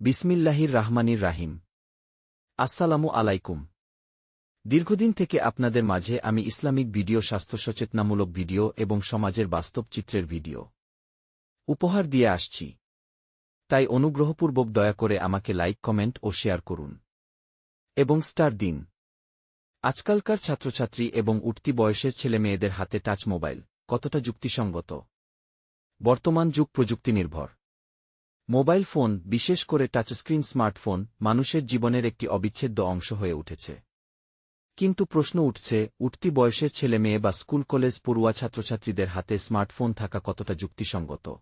বিসমিল্লাহির রাহমানির রাহিম। আসসালামু আলাইকুম। দীর্ঘদিন থেকে আপনাদের মাঝে আমি ইসলামিক ভিডিও, স্বাস্থ্য সচেতনামূলক ভিডিও এবং সমাজের বাস্তব চিত্রের ভিডিও উপহার দিয়ে আসছি। তাই অনুগ্রহপূর্বক দয়া করে আমাকে লাইক, কমেন্ট ও শেয়ার করুন এবং স্টার দিন। আজকালকার ছাত্রছাত্রী এবং উঠতি বয়সের ছেলে মেয়েদের হাতে টাচ মোবাইল কতটা যুক্তিসঙ্গত? বর্তমান যুগ প্রযুক্তি নির্ভর মোবাইল ফোন, বিশেষ করে টাচস্ক্রিন স্মার্টফোন, মানুষের জীবনের একটি অবিচ্ছেদ্য অংশ হয়ে উঠেছে। কিন্তু প্রশ্ন উঠছে, উঠতি বয়সের ছেলে মেয়ে বা স্কুল কলেজ পড়ুয়া ছাত্রছাত্রীদের হাতে স্মার্টফোন থাকা কতটা যুক্তিসঙ্গত?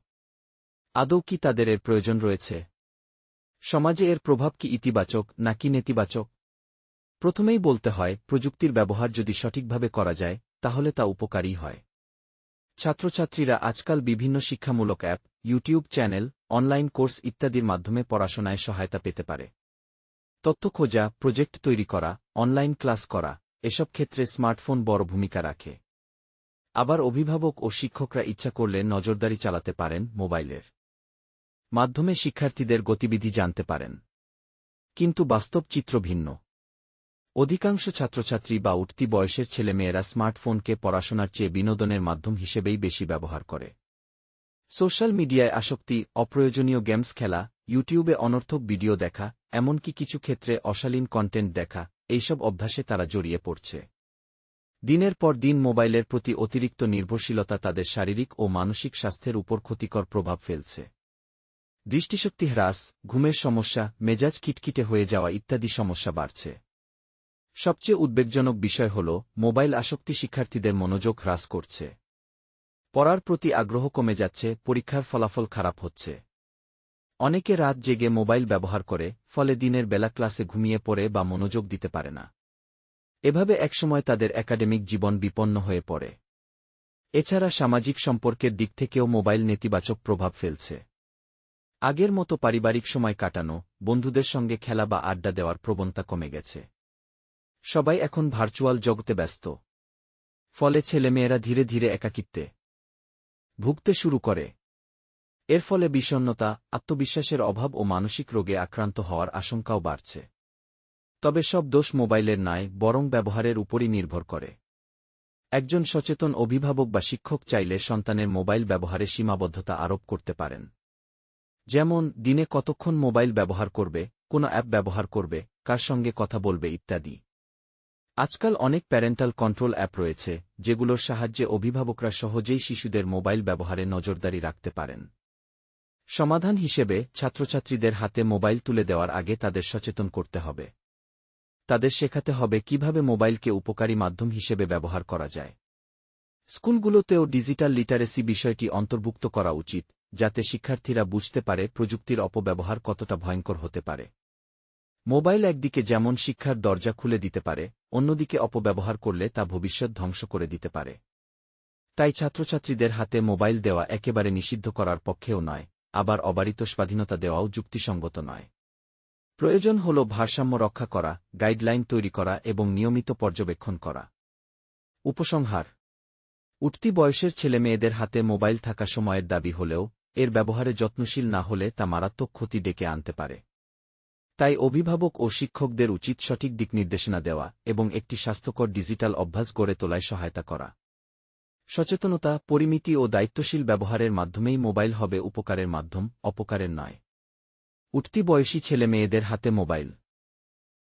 আদৌ কি তাদের এর প্রয়োজন রয়েছে? সমাজে এর প্রভাব কি ইতিবাচক নাকি নেতিবাচক? প্রথমেই বলতে হয়, প্রযুক্তির ব্যবহার যদি সঠিকভাবে করা যায়, তাহলে তা উপকারী হয়। ছাত্রছাত্রীরা আজকাল বিভিন্ন শিক্ষামূলক app YouTube channel, online course ইত্যাদির মাধ্যমে পড়াশোনায় সহায়তা পেতে পারে। তথ্য খোঁজা, প্রজেক্ট তৈরি করা, অনলাইন ক্লাস করা, এসব ক্ষেত্রে স্মার্টফোন বড় ভূমিকা রাখে। আবার অভিভাবক ও শিক্ষকরা ইচ্ছা করলে নজরদারি চালাতে পারেন মোবাইলের মাধ্যমে শিক্ষার্থীদের গতিবিধি জানতে পারেন। কিন্তু বাস্তব চিত্র ভিন্ন। অধিকাংশ ছাত্রছাত্রী বা উঠতি বয়সের ছেলেমেয়েরা স্মার্টফোনকে পড়াশোনার চেয়ে বিনোদনের মাধ্যম হিসেবেই বেশি ব্যবহার করে। সোশ্যাল মিডিয়ায় আসক্তি, অপ্রয়োজনীয় গেমস খেলা, ইউটিউবে অনর্থক ভিডিও দেখা, এমনকি কিছু ক্ষেত্রে অশালীন কন্টেন্ট দেখা, এইসব অভ্যাসে তারা জড়িয়ে পড়ছে। দিনের পর দিন মোবাইলের প্রতি অতিরিক্ত নির্ভরশীলতা তাদের শারীরিক ও মানসিক স্বাস্থ্যের উপর ক্ষতিকর প্রভাব ফেলছে। দৃষ্টিশক্তি হ্রাস, ঘুমের সমস্যা, মেজাজ কিটকিটে হয়ে যাওয়া ইত্যাদি সমস্যা বাড়ছে। সবচেয়ে উদ্বেগজনক বিষয় হল, মোবাইল আসক্তি শিক্ষার্থীদের মনোযোগ হ্রাস করছে। পড়ার প্রতি আগ্রহ কমে যাচ্ছে, পরীক্ষার ফলাফল খারাপ হচ্ছে। অনেকে রাত জেগে মোবাইল ব্যবহার করে, ফলে দিনের বেলা ক্লাসে ঘুমিয়ে পড়ে বা মনোযোগ দিতে পারে না। এভাবে একসময় তাদের একাডেমিক জীবন বিপন্ন হয়ে পড়ে। এছাড়া সামাজিক সম্পর্কের দিক থেকেও মোবাইল নেতিবাচক প্রভাব ফেলছে। আগের মতো পারিবারিক সময় কাটানো, বন্ধুদের সঙ্গে খেলা বা আড্ডা দেওয়ার প্রবণতা কমে গেছে। সবাই এখন ভার্চুয়াল জগতে ব্যস্ত। ফলে ছেলেমেয়েরা ধীরে ধীরে একাকিত্বে। ভুগতে শুরু করে। এর ফলে বিষণ্নতা আত্মবিশ্বাসের অভাব ও মানসিক রোগে আক্রান্ত হওয়ার আশঙ্কাও বাড়ছে। তবে সব দোষ মোবাইলের নয় বরং ব্যবহারের উপরই নির্ভর করে। একজন সচেতন অভিভাবক বা শিক্ষক চাইলে সন্তানের মোবাইল ব্যবহারে সীমাবদ্ধতা আরোপ করতে পারেন। যেমন, দিনে কতক্ষণ মোবাইল ব্যবহার করবে, কোন অ্যাপ ব্যবহার করবে, কার সঙ্গে কথা বলবে ইত্যাদি। আজকাল অনেক প্যারেন্টাল কন্ট্রোল অ্যাপ রয়েছে, যেগুলোর সাহায্যে অভিভাবকরা সহজেই শিশুদের মোবাইল ব্যবহারে নজরদারি রাখতে পারেন। সমাধান হিসেবে ছাত্রছাত্রীদের হাতে মোবাইল তুলে দেওয়ার আগে তাদের সচেতন করতে হবে। তাদের শেখাতে হবে কীভাবে মোবাইলকে উপকারী মাধ্যম হিসেবে ব্যবহার করা যায়। স্কুলগুলোতেও ডিজিটাল লিটারেসি বিষয়টি অন্তর্ভুক্ত করা উচিত, যাতে শিক্ষার্থীরা বুঝতে পারে প্রযুক্তির অপব্যবহার কতটা ভয়ঙ্কর হতে পারে। মোবাইল একদিকে যেমন শিক্ষার দরজা খুলে দিতে পারে অন্যদিকে অপব্যবহার করলে তা ভবিষ্যৎ ধ্বংস করে দিতে পারে। তাই ছাত্রছাত্রীদের হাতে মোবাইল দেওয়া একেবারে নিষিদ্ধ করার পক্ষেও নয়, আবার অবারিত স্বাধীনতা দেওয়াও যুক্তিসঙ্গত নয়। প্রয়োজন হল ভারসাম্য রক্ষা করা, গাইডলাইন তৈরি করা এবং নিয়মিত পর্যবেক্ষণ করা। উপসংহার, উঠতি বয়সের ছেলেমেয়েদের হাতে মোবাইল থাকা সময়ের দাবি হলেও, এর ব্যবহারে যত্নশীল না হলে তা মারাত্মক ক্ষতি ডেকে আনতে পারে। তাই অভিভাবক ও শিক্ষকদের উচিত সঠিক দিক নির্দেশনা দেওয়া এবং একটি স্বাস্থ্যকর ডিজিটাল অভ্যাস গড়ে তোলায় সহায়তা করা। সচেতনতা, পরিমিতি ও দায়িত্বশীল ব্যবহারের মাধ্যমেই মোবাইল হবে উপকারের মাধ্যম, অপকারের নয়। উঠতি বয়সী ছেলে মেয়েদের হাতে মোবাইল।